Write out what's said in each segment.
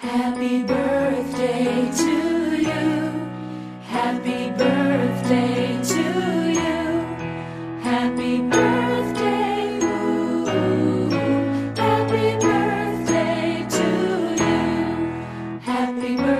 Happy birthday to you. Happy birthday to you. Happy birthday. Ooh. Happy birthday to you. Happy birthday.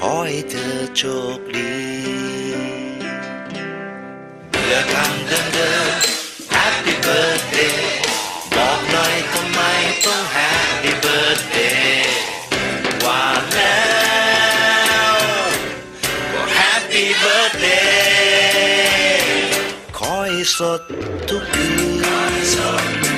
ขอให้เธอโชคดีเบื่อคำเดิมๆ Happy Birthday บอกหน่อยทำไมต้อง Happy Birthday ว่าแล้วก็ Happy Birthday ขอให้สดทุกคืน